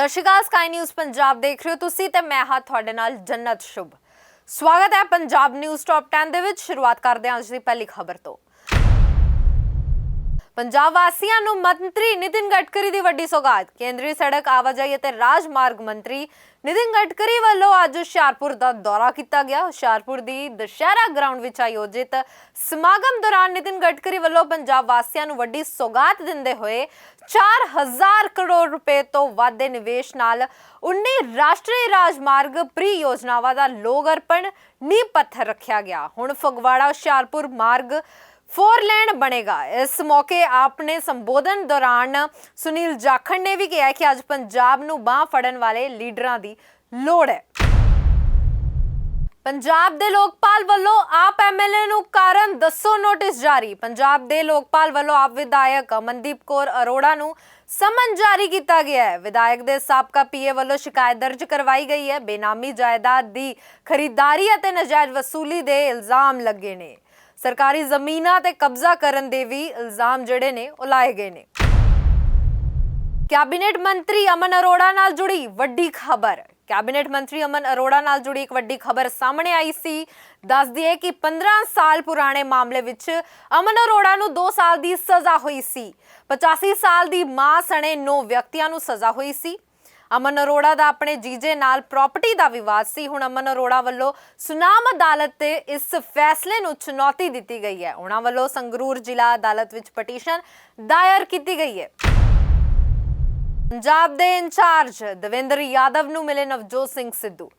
ਸਤਿ ਸ਼੍ਰੀ ਅਕਾਲ ਸਕਾਈ ਨਿਊਜ਼ ਪੰਜਾਬ ਦੇਖ ਰਹੇ ਹੋ ਤੁਸੀਂ ਤੇ ਮੈਂ ਹਾਂ ਤੁਹਾਡੇ ਨਾਲ ਜੰਨਤ ਸ਼ੁਭ। ਸਵਾਗਤ ਹੈ ਪੰਜਾਬ ਨਿਊਜ਼ ਟੌਪ 10 ਦੇ ਵਿੱਚ। ਸ਼ੁਰੂਆਤ ਕਰਦੇ ਹਾਂ ਅੱਜ ਦੀ ਪਹਿਲੀ ਖਬਰ ਤੋਂ। ਪੰਜਾਬ ਵਾਸੀਆਂ ਨੂੰ ਮੰਤਰੀ ਨਿਤਿਨ ਗਡਕਰੀ ਦੀ ਵੱਡੀ ਸੌਗਾਤ। ਕੇਂਦਰੀ ਸੜਕ ਆਵਾਜਾਈ ਅਤੇ ਰਾਜਮਾਰਗ ਮੰਤਰੀ ਨਿਤਿਨ ਗਡਕਰੀ ਵੱਲੋਂ ਅੱਜ ਹੁਸ਼ਿਆਰਪੁਰ ਦਾ ਦੌਰਾ ਕੀਤਾ ਗਿਆ। ਹੁਸ਼ਿਆਰਪੁਰ ਦੀ ਦਸ਼ਹਿਰਾ ਗਰਾਊਂਡ ਵਿੱਚ ਆਯੋਜਿਤ ਸਮਾਗਮ ਦੌਰਾਨ ਨਿਤਿਨ ਗਡਕਰੀ ਵੱਲੋਂ ਪੰਜਾਬ ਵਾਸੀਆਂ ਨੂੰ ਵੱਡੀ ਸੌਗਾਤ ਦਿੰਦੇ ਹੋਏ 4000 ਕਰੋੜ ਰੁਪਏ ਤੋਂ ਵੱਧ ਦੇ ਨਿਵੇਸ਼ ਨਾਲ 19 ਰਾਸ਼ਟਰੀ ਰਾਜਮਾਰਗ ਪ੍ਰੀ ਯੋਜਨਾਵਾਂ ਦਾ ਲੋਕ ਅਰਪਣ ਨੀਂਹ ਪੱਥਰ ਰੱਖਿਆ ਗਿਆ। ਹੁਣ ਫਗਵਾੜਾ, ਹੁਸ਼ਿਆਰਪੁਰ ਮਾਰਗ ਫੋਰ ਲੇਨ ਬਣੇਗਾ। ਇਸ ਮੌਕੇ ਆਪਣੇ ਸੰਬੋਧਨ ਦੌਰਾਨ ਸੁਨੀਲ ਜਾਖੜ ਨੇ ਵੀ ਕਿਹਾ ਕਿ ਅੱਜ ਪੰਜਾਬ ਨੂੰ ਬਾਹ ਫੜਨ ਵਾਲੇ ਲੀਡਰਾਂ ਦੀ ਲੋੜ ਹੈ। ਪੰਜਾਬ ਦੇ ਲੋਕਪਾਲ ਵੱਲੋਂ ਆਪ ਐਮਐਲਏ ਨੂੰ ਕਾਰਨ ਦੱਸੋ ਨੋਟਿਸ ਜਾਰੀ। ਪੰਜਾਬ ਦੇ ਲੋਕਪਾਲ ਵੱਲੋਂ ਆਪ ਵਿਧਾਇਕ ਅਮਨਦੀਪ ਕੌਰ ਅਰੋੜਾ ਨੂੰ ਸਮਨ ਜਾਰੀ ਕੀਤਾ ਗਿਆ ਹੈ। ਵਿਧਾਇਕ ਦੇ ਸਾਬਕਾ ਪੀਏ ਵੱਲੋਂ ਸ਼ਿਕਾਇਤ ਦਰਜ ਕਰਵਾਈ ਗਈ ਹੈ। ਬੇਨਾਮੀ ਜਾਇਦਾਦ ਦੀ ਖਰੀਦਦਾਰੀ ਅਤੇ ਨਜਾਇਜ਼ ਵਸੂਲੀ ਦੇ ਇਲਜ਼ਾਮ ਲੱਗੇ ਨੇ। ਸਰਕਾਰੀ ਜ਼ਮੀਨਾਂ ਤੇ ਕਬਜ਼ਾ ਕਰਨ ਦੇ ਵੀ ਇਲਜ਼ਾਮ ਜਿਹੜੇ ਨੇ, ਉਹ ਲਾਏ ਗਏ ਨੇ। ਕੈਬਨਿਟ ਮੰਤਰੀ ਅਮਨ ਅਰੋੜਾ ਨਾਲ ਜੁੜੀ ਵੱਡੀ ਖਬਰ। ਕੈਬਨਿਟ ਮੰਤਰੀ ਅਮਨ ਅਰੋੜਾ ਨਾਲ ਜੁੜੀ ਇੱਕ ਵੱਡੀ ਖਬਰ ਸਾਹਮਣੇ ਆਈ ਸੀ। ਦੱਸ ਦਈਏ ਕਿ 15 ਸਾਲ ਪੁਰਾਣੇ ਮਾਮਲੇ ਵਿੱਚ ਅਮਨ ਅਰੋੜਾ ਨੂੰ 2 ਸਾਲ ਦੀ ਸਜ਼ਾ ਹੋਈ ਸੀ। 85 ਸਾਲ ਦੀ ਮਾਂ ਸਣੇ 9 ਵਿਅਕਤੀਆਂ ਨੂੰ ਸਜ਼ਾ ਹੋਈ ਸੀ। ਅਮਨ ਅਰੋੜਾ ਦਾ ਆਪਣੇ ਜੀਜੇ ਨਾਲ ਪ੍ਰਾਪਰਟੀ ਦਾ ਵਿਵਾਦ ਸੀ। ਹੁਣ ਅਮਨ ਅਰੋੜਾ ਵੱਲੋਂ ਸੁਨਾਮ ਅਦਾਲਤ ਤੇ ਇਸ ਫੈਸਲੇ ਨੂੰ ਚੁਣੌਤੀ ਦਿੱਤੀ ਗਈ ਹੈ। ਉਹਨਾਂ ਵੱਲੋਂ ਸੰਗਰੂਰ ਜ਼ਿਲ੍ਹਾ ਅਦਾਲਤ ਵਿੱਚ ਪਟੀਸ਼ਨ ਦਾਇਰ ਕੀਤੀ ਗਈ ਹੈ। ਪੰਜਾਬ ਦੇ ਇੰਚਾਰਜ ਦਵਿੰਦਰ ਯਾਦਵ ਨੂੰ ਮਿਲੇ ਨਵਜੋਤ ਸਿੰਘ ਸਿੱਧੂ।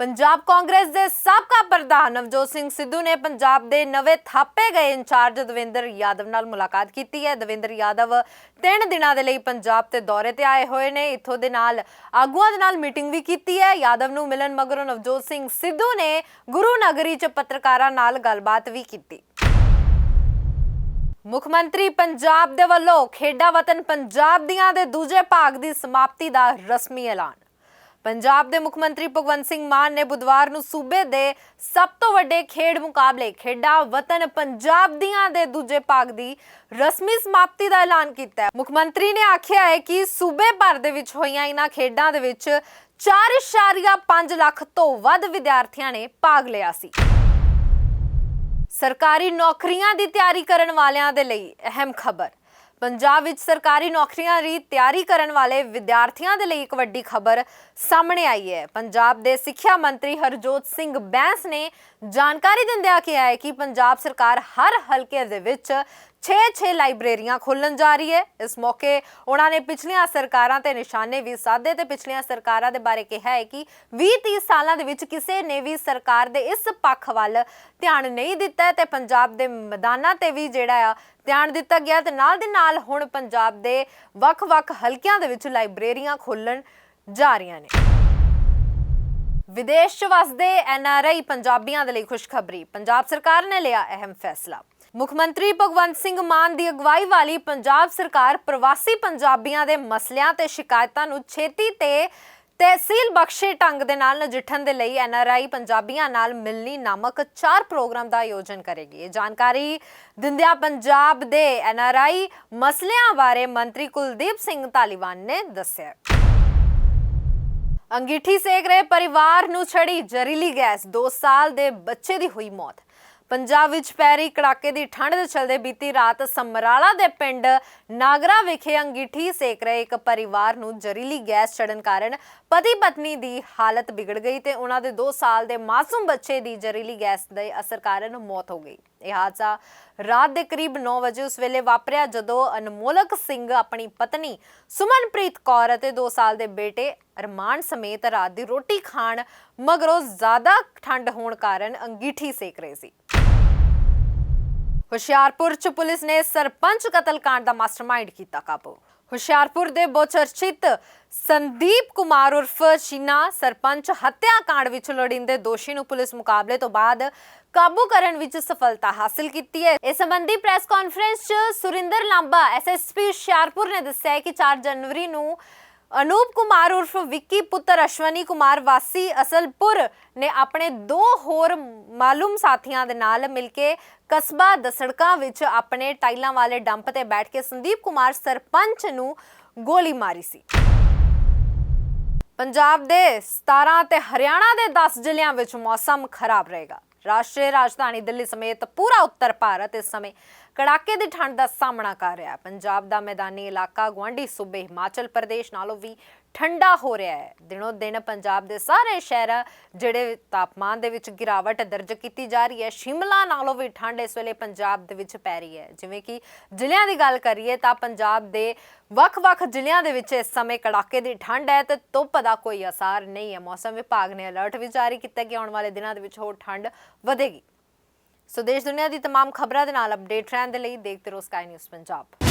ਪੰਜਾਬ ਕਾਂਗਰਸ ਦੇ ਸਾਬਕਾ ਪ੍ਰਧਾਨ ਨਵਜੋਤ ਸਿੰਘ ਸਿੱਧੂ ਨੇ ਪੰਜਾਬ ਦੇ ਨਵੇਂ ਥਾਪੇ ਗਏ ਇੰਚਾਰਜ ਦਵਿੰਦਰ ਯਾਦਵ ਨਾਲ ਮੁਲਾਕਾਤ ਕੀਤੀ ਹੈ। ਦਵਿੰਦਰ ਯਾਦਵ ਤਿੰਨ ਦਿਨਾਂ ਦੇ ਲਈ ਪੰਜਾਬ ਤੇ ਦੌਰੇ ਤੇ ਆਏ ਹੋਏ ਨੇ। ਇੱਥੋਂ ਦੇ ਨਾਲ ਆਗੂਆਂ ਦੇ ਨਾਲ ਮੀਟਿੰਗ ਵੀ ਕੀਤੀ ਹੈ। ਯਾਦਵ ਨੂੰ ਮਿਲਣ ਮਗਰੋਂ ਨਵਜੋਤ ਸਿੰਘ ਸਿੱਧੂ ਨੇ ਗੁਰੂ ਨਗਰੀ 'ਚ ਪੱਤਰਕਾਰਾਂ ਨਾਲ ਗੱਲਬਾਤ ਵੀ ਕੀਤੀ। ਮੁੱਖ ਮੰਤਰੀ ਪੰਜਾਬ ਦੇ ਵੱਲੋਂ ਖੇਡਾਂ ਵਤਨ ਪੰਜਾਬ ਦੀਆਂ ਦੇ ਦੂਜੇ ਭਾਗ ਦੀ ਸਮਾਪਤੀ ਦਾ ਰਸਮੀ ਐਲਾਨ। ਪੰਜਾਬ ਦੇ ਮੁੱਖ ਮੰਤਰੀ ਭਗਵੰਤ ਸਿੰਘ ਮਾਨ ਨੇ ਬੁੱਧਵਾਰ ਨੂੰ ਸੂਬੇ ਦੇ ਸਭ ਤੋਂ ਵੱਡੇ ਖੇਡ ਮੁਕਾਬਲੇ ਖੇਡਾਂ ਵਤਨ ਪੰਜਾਬ ਦੀਆਂ ਦੇ ਦੂਜੇ ਭਾਗ ਦੀ ਰਸਮੀ ਸਮਾਪਤੀ ਦਾ ਐਲਾਨ ਕੀਤਾ ਹੈ। ਮੁੱਖ ਮੰਤਰੀ ਨੇ ਆਖਿਆ ਹੈ ਕਿ ਸੂਬੇ ਭਰ ਦੇ ਵਿੱਚ ਹੋਈਆਂ ਇਹਨਾਂ ਖੇਡਾਂ ਦੇ ਵਿੱਚ 4.5 ਲੱਖ ਤੋਂ ਵੱਧ ਵਿਦਿਆਰਥੀਆਂ ਨੇ ਭਾਗ ਲਿਆ ਸੀ। ਸਰਕਾਰੀ ਨੌਕਰੀਆਂ ਦੀ ਤਿਆਰੀ ਕਰਨ ਵਾਲਿਆਂ ਦੇ ਲਈ ਅਹਿਮ ਖਬਰ। ਪੰਜਾਬ ਵਿੱਚ ਸਰਕਾਰੀ ਨੌਕਰੀਆਂ ਦੀ ਤਿਆਰੀ ਕਰਨ ਵਾਲੇ ਵਿਦਿਆਰਥੀਆਂ ਦੇ ਲਈ ਇੱਕ ਵੱਡੀ ਖਬਰ ਸਾਹਮਣੇ ਆਈ ਹੈ। ਪੰਜਾਬ ਦੇ ਸਿੱਖਿਆ ਮੰਤਰੀ ਹਰਜੋਤ ਸਿੰਘ ਬੈਂਸ ਨੇ ਜਾਣਕਾਰੀ ਦਿੰਦਿਆਂ ਕਿਹਾ ਹੈ ਕਿ ਪੰਜਾਬ ਸਰਕਾਰ ਹਰ ਹਲਕੇ ਦੇ ਵਿੱਚ 6-6 ਲਾਇਬ੍ਰੇਰੀਆਂ ਖੋਲਣ ਜਾ ਰਹੀ ਹੈ। ਇਸ ਮੌਕੇ ਉਹਨਾਂ ਨੇ ਪਿਛਲੀਆਂ ਸਰਕਾਰਾਂ ਤੇ ਨਿਸ਼ਾਨੇ ਵੀ ਸਾਧੇ ਤੇ ਪਿਛਲੀਆਂ ਸਰਕਾਰਾਂ ਦੇ ਬਾਰੇ ਕਿਹਾ ਹੈ ਕਿ 20-30 ਸਾਲਾਂ ਦੇ ਵਿੱਚ ਕਿਸੇ ਨੇ ਵੀ ਸਰਕਾਰ ਦੇ ਇਸ ਪੱਖ ਵੱਲ ਧਿਆਨ ਨਹੀਂ ਦਿੱਤਾ ਹੈ ਤੇ ਪੰਜਾਬ ਦੇ ਮੈਦਾਨਾਂ ਤੇ ਵੀ ਜਿਹੜਾ ਆ ਧਿਆਨ ਦਿੱਤਾ ਗਿਆ ਤੇ ਨਾਲ ਦੇ ਨਾਲ ਹੁਣ ਪੰਜਾਬ ਦੇ ਵੱਖ-ਵੱਖ ਹਲਕਿਆਂ ਦੇ ਵਿੱਚ ਲਾਇਬ੍ਰੇਰੀਆਂ ਖੋਲਣ ਜਾ ਰਹੀਆਂ ਨੇ। ਵਿਦੇਸ਼ 'ਚ ਵਸਦੇ ਐਨਆਰਆਈ ਪੰਜਾਬੀਆਂ ਦੇ ਲਈ ਖੁਸ਼ਖਬਰੀ। ਪੰਜਾਬ ਸਰਕਾਰ ਨੇ ਲਿਆ ਅਹਿਮ ਫੈਸਲਾ। ਮੁੱਖ ਮੰਤਰੀ ਭਗਵੰਤ ਸਿੰਘ ਮਾਨ ਦੀ ਅਗਵਾਈ ਵਾਲੀ ਪੰਜਾਬ ਸਰਕਾਰ ਪ੍ਰਵਾਸੀ ਪੰਜਾਬੀਆਂ ਦੇ ਮਸਲਿਆਂ ਤੇ ਸ਼ਿਕਾਇਤਾਂ ਨੂੰ ਛੇਤੀ ਤੇ ਤਹਿਸੀਲ ਬਖਸ਼ੇ ਢੰਗ ਦੇ ਨਾਲ ਨਜਿੱਠਣ ਦੇ ਲਈ ਐਨਆਰਆਈ ਪੰਜਾਬੀਆਂ ਨਾਲ ਮਿਲਣੀ ਨਾਮਕ ਚਾਰ ਪ੍ਰੋਗਰਾਮ ਦਾ ਆਯੋਜਨ ਕਰੇਗੀ। ਇਹ ਜਾਣਕਾਰੀ ਦਿੰਦਿਆਂ ਪੰਜਾਬ ਦੇ ਐਨਆਰਆਈ ਮਸਲਿਆਂ ਬਾਰੇ ਮੰਤਰੀ ਕੁਲਦੀਪ ਸਿੰਘ ਧਾਲੀਵਾਲ ਨੇ ਦੱਸਿਆ। ਅੰਗੀਠੀ ਸੇਕ ਰਹੇ ਪਰਿਵਾਰ ਨੂੰ ਛੜੀ ਜ਼ਹਿਰੀਲੀ ਗੈਸ 2 ਸਾਲ ਦੇ ਬੱਚੇ ਦੀ ਹੋਈ ਮੌਤ। ਪੰਜਾਬ ਵਿੱਚ ਪੈ ਰਹੀ ਕੜਾਕੇ ਦੀ ਠੰਡ ਦੇ ਚਲਦੇ ਬੀਤੀ ਰਾਤ ਸਮਰਾਲਾ ਦੇ ਪਿੰਡ ਨਾਗਰਾ ਵਿਖੇ ਅੰਗੀਠੀ ਸੇਕ ਰਹੇ ਇੱਕ ਪਰਿਵਾਰ ਨੂੰ ਜ਼ਹਿਰੀਲੀ ਗੈਸ ਚੜਨ ਕਾਰਨ ਪਤੀ ਪਤਨੀ ਦੀ ਹਾਲਤ ਵਿਗੜ ਗਈ ਤੇ ਉਹਨਾਂ ਦੇ 2 ਸਾਲ ਦੇ ਮਾਸੂਮ ਬੱਚੇ ਦੀ ਜ਼ਹਿਰੀਲੀ ਗੈਸ ਦੇ ਅਸਰ ਕਾਰਨ ਮੌਤ ਹੋ ਗਈ। ਇਹ ਹਾਦਸਾ ਰਾਤ ਦੇ ਕਰੀਬ 9 ਵਜੇ ਉਸ ਵੇਲੇ ਵਾਪਰਿਆ ਜਦੋਂ ਅਨਮੋਲਕ ਸਿੰਘ ਆਪਣੀ ਪਤਨੀ ਸੁਮਨਪ੍ਰੀਤ ਕੌਰ ਅਤੇ 2 ਸਾਲ ਦੇ ਬੇਟੇ ਅਰਮਾਨ ਸਮੇਤ ਰਾਤ ਦੀ ਰੋਟੀ ਖਾਣ ਮਗਰੋਂ ਜ਼ਿਆਦਾ ਠੰਡ ਹੋਣ ਕਾਰਨ ਅੰਗੀਠੀ ਸੇਕ ਰਹੇ ਸੀ। ਹੁਸ਼ਿਆਰਪੁਰ ਚ ਪੁਲਿਸ ਨੇ ਸਰਪੰਚ ਕਤਲकांड ਦਾ ਮਾਸਟਰਮਾਈਂਡ ਕੀਤਾ ਕਾਬੂ। ਹੁਸ਼ਿਆਰਪੁਰ ਦੇ ਬਹੁਚਰਚਿਤ ਸੰਦੀਪ ਕੁਮਾਰ ਉਰਫ ਸ਼ੀਨਾ ਸਰਪੰਚ ਹੱਤਿਆ ਕਾਂਡ ਵਿੱਚ ਲੋੜੀਂਦੇ ਦੋਸ਼ੀ ਨੂੰ ਪੁਲਿਸ ਮੁਕਾਬਲੇ ਤੋਂ ਬਾਅਦ ਕਾਬੂ ਕਰਨ ਵਿੱਚ ਸਫਲਤਾ ਹਾਸਲ ਕੀਤੀ ਹੈ। ਇਸ ਸੰਬੰਧੀ ਪ੍ਰੈਸ ਕਾਨਫਰੰਸ 'ਚ ਸੁਰਿੰਦਰ ਲਾਂਬਾ ਐਸਐਸਪੀ ਹੁਸ਼ਿਆਰਪੁਰ ਨੇ ਦੱਸਿਆ ਕਿ 4 ਜਨਵਰੀ ਨੂੰ ਅਨੂਪ ਕੁਮਾਰ ਉਰਫ ਵਿੱਕੀ ਪੁੱਤਰ ਅਸ਼ਵਨੀ ਕੁਮਾਰ ਵਾਸੀ ਅਸਲਪੁਰ ਨੇ ਆਪਣੇ ਦੋ ਹੋਰ ਮਾਲੂਮ ਸਾਥੀਆਂ ਦੇ ਨਾਲ ਮਿਲ ਕੇ ਕਸਬਾ ਦਸੜਕਾ ਵਿੱਚ ਆਪਣੇ ਟਾਈਲਾਂ ਵਾਲੇ ਡੰਪ ਤੇ ਬੈਠ ਕੇ ਸੰਦੀਪ ਕੁਮਾਰ ਸਰਪੰਚ ਨੂੰ ਗੋਲੀ ਮਾਰੀ ਸੀ। 4 ਜਨਵਰੀ ਨੂੰ ਅਨੂਪ ਕੁਮਾਰ ਉਰਫ ਵਿੱਕੀ ਪੁੱਤਰ ਅਸ਼ਵਨੀ ਕੁਮਾਰ ਵਾਸੀ ਅਸਲਪੁਰ ਨੇ ਆਪਣੇ ਦੋ ਹੋਰ ਮਾਲੂਮ ਸਾਥੀਆਂ ਦੇ ਨਾਲ ਮਿਲ ਕੇ ਕਸਬਾ ਦਸੜਕਾ ਵਿੱਚ ਆਪਣੇ ਟਾਈਲਾਂ ਵਾਲੇ ਡੰਪ ਤੇ ਬੈਠ ਕੇ ਸੰਦੀਪ ਕੁਮਾਰ ਸਰਪੰਚ ਨੂੰ ਗੋਲੀ ਮਾਰੀ ਸੀ ਪੰਜਾਬ ਦੇ 17 ਤੇ ਹਰਿਆਣਾ ਦੇ 10 ਜ਼ਿਲ੍ਹਿਆਂ ਵਿੱਚ ਮੌਸਮ ਖਰਾਬ ਰਹੇਗਾ। ਰਾਸ਼ਟਰੀ ਰਾਜਧਾਨੀ ਦਿੱਲੀ ਸਮੇਤ ਪੂਰਾ ਉੱਤਰ ਭਾਰਤ ਇਸ ਸਮੇਂ ਕੜਾਕੇ ਦੀ ਠੰਡ ਦਾ ਸਾਹਮਣਾ ਕਰ ਰਿਹਾ ਹੈ। ਪੰਜਾਬ ਦਾ ਮੈਦਾਨੀ ਇਲਾਕਾ ਗੁਆਂਢੀ ਸੂਬੇ ਹਿਮਾਚਲ ਪ੍ਰਦੇਸ਼ ਨਾਲੋਂ ਵੀ ਠੰਡਾ ਹੋ ਰਿਹਾ ਹੈ ਦਿਨੋ ਦਿਨ ਪੰਜਾਬ ਦੇ ਸਾਰੇ ਸ਼ਹਿਰ ਜਿਹੜੇ ਤਾਪਮਾਨ ਦੇ ਵਿੱਚ ਗਿਰਾਵਟ ਦਰਜ ਕੀਤੀ ਜਾ ਰਹੀ ਹੈ ਸ਼ਿਮਲਾ ਨਾਲੋਂ ਵੀ ਠੰਡ ਇਸ ਵੇਲੇ ਪੰਜਾਬ ਦੇ ਵਿੱਚ ਪੈ ਰਹੀ ਹੈ ਜਿਵੇਂ ਕਿ ਜ਼ਿਲ੍ਹਿਆਂ ਦੀ ਗੱਲ ਕਰੀਏ ਤਾਂ ਪੰਜਾਬ ਦੇ ਵੱਖ-ਵੱਖ ਜ਼ਿਲ੍ਹਿਆਂ ਦੇ ਵਿੱਚ ਇਸ ਸਮੇਂ ਕੜਾਕੇ ਦੀ ਠੰਡ ਹੈ ਤੇ ਧੁੱਪ ਦਾ ਕੋਈ ਅਸਰ ਨਹੀਂ ਹੈ ਮੌਸਮ ਵਿਭਾਗ ਨੇ ਅਲਰਟ ਵੀ ਜਾਰੀ ਕੀਤਾ ਕਿ ਆਉਣ ਵਾਲੇ ਦਿਨਾਂ ਦੇ ਵਿੱਚ ਹੋਰ ਠੰਡ ਵਧੇਗੀ ਸੋ ਦੇਸ਼ ਦੁਨੀਆ ਦੀ तमाम ਖਬਰਾਂ ਦੇ ਨਾਲ ਅਪਡੇਟ ਰਹਿਣ ਦੇ ਲਈ ਦੇਖਦੇ ਰਹੋ ਸਕਾਈ ਨਿਊਜ਼ ਪੰਜਾਬ